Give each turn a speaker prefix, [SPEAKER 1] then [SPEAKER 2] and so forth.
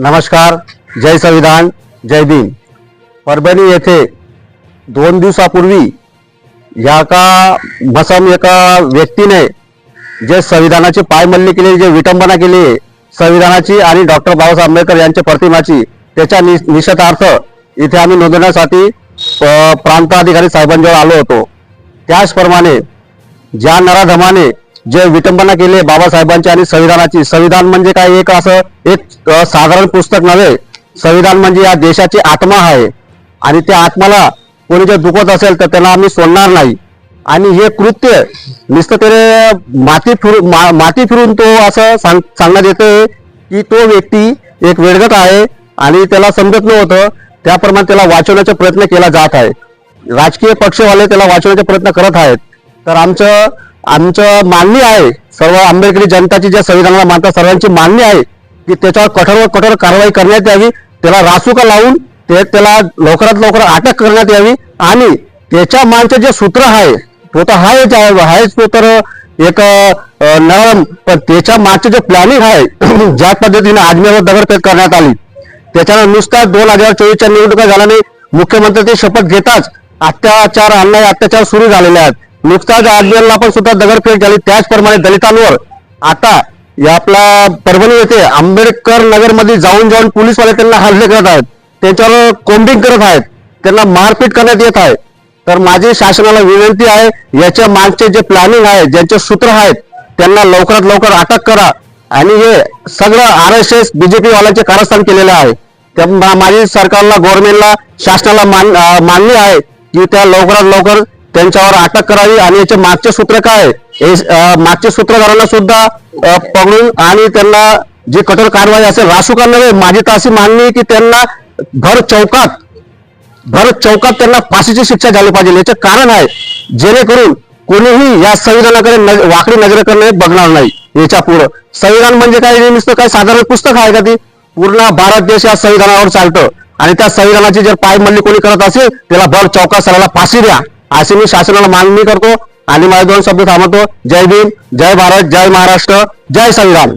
[SPEAKER 1] नमस्कार जय संविधान जय भीम. परभणी येथे दोन दिवसापूर्वी या का मसम एका व्यक्तीने जे संविधानाची पायमल्ली केली जे विटंबना केली आहे, संविधानाची आणि डॉक्टर बाबासाहेब आंबेडकर यांच्या प्रतिमाची त्याच्या नि निषेधार्थ इथे आम्ही नोंदवण्यासाठी प्रांताधिकारी साहेबांजवळ आलो होतो. त्याचप्रमाणे ज्या नराधमाने जे विटंबना केली बाबासाहेबांची आणि संविधानाची. संविधान म्हणजे काय? एक असं एक साधारण पुस्तक नव्हे. संविधान म्हणजे या देशाची आत्मा आहे. आणि त्या आत्माला कोणी जर दुखत असेल तर त्याला आम्ही सोडणार नाही. आणि हे कृत्य नुसतं त्याने माती फिरू मा- माती फिरून तो असं सांग सांगण्यात येते की तो व्यक्ती एक वेडगत आहे आणि त्याला समजत नव्हतं. त्याप्रमाणे त्याला वाचवण्याचा प्रयत्न केला जात आहे. राजकीय पक्षवाले त्याला वाचवण्याचा प्रयत्न करत आहेत. तर आमचं आमचं मान्य आहे सर्व आंबेडकरी जनताची ज्या संविधानाला मानतात सर्वांची मान्य आहे की त्याच्यावर कठोर कठोर कारवाई करण्यात यावी त्याला रासुका लावून ते त्याला लवकरात लवकर अटक करण्यात यावी आणि त्याच्या मागचं जे सूत्र आहे तो तर आहेच आहे आहेच तो तर एक नरम पण त्याच्या मागचं जे प्लॅनिंग आहे ज्या पद्धतीने आजमेरवर दगडफेक करण्यात आली त्याच्यानं नुसता दोन हजार चोवीसच्या निवडणुका झाल्याने मुख्यमंत्री ते शपथ घेताच अत्याचार अन्याय अत्याचार सुरू झालेले आहेत. नुकताच अजमेरला पण सुद्धा दगडफेक झाली. त्याचप्रमाणे दलितांवर आता या आपला परभणी येथे आंबेडकर नगरमध्ये जाऊन जाऊन पोलीसवाले त्यांना हल्ले करत आहेत. त्यांच्यावर कोंबिंग करत आहेत. त्यांना मारपीट करण्यात येत आहे. तर माझी शासनाला विनंती आहे याच्या मागचे जे प्लॅनिंग आहे ज्यांचे सूत्र आहेत त्यांना लवकरात लवकर अटक करा. आणि हे सगळं आर एस एस बीजेपी वाल्यांचे कारस्थान केलेलं आहे. त्या माझी सरकारला गव्हर्नमेंटला शासनाला मान मान्य आहे की त्या लवकरात लवकर त्यांच्यावर अटक करावी आणि याचे मागचे सूत्र काय हे मागचे सूत्रधारांना सुद्धा पकडून आणि त्यांना जी कठोर कारवाई असेल रासुका नव्हे माझी तर अशी मागणी की त्यांना भर चौकात भर चौकात त्यांना फाशीची शिक्षा झाली पाहिजे. याचे कारण आहे जेणेकरून कोणीही या संविधानाकडे नज वाकडी नजर करणे बघणार नाही याच्या पुढं. संविधान म्हणजे काय? नुसतं काय साधारण पुस्तक आहे का ती? पूर्ण भारत देश या संविधानावर चालतं. आणि त्या संविधानाची जर पायमल्ली कोणी करत असेल त्याला भर चौकात सराला फाशी द्या. अशी मी शासनाला मागणी करतो आणि माझे दोन शब्द थांबवतो. जय भीम जय भारत जय महाराष्ट्र जय संग्राम.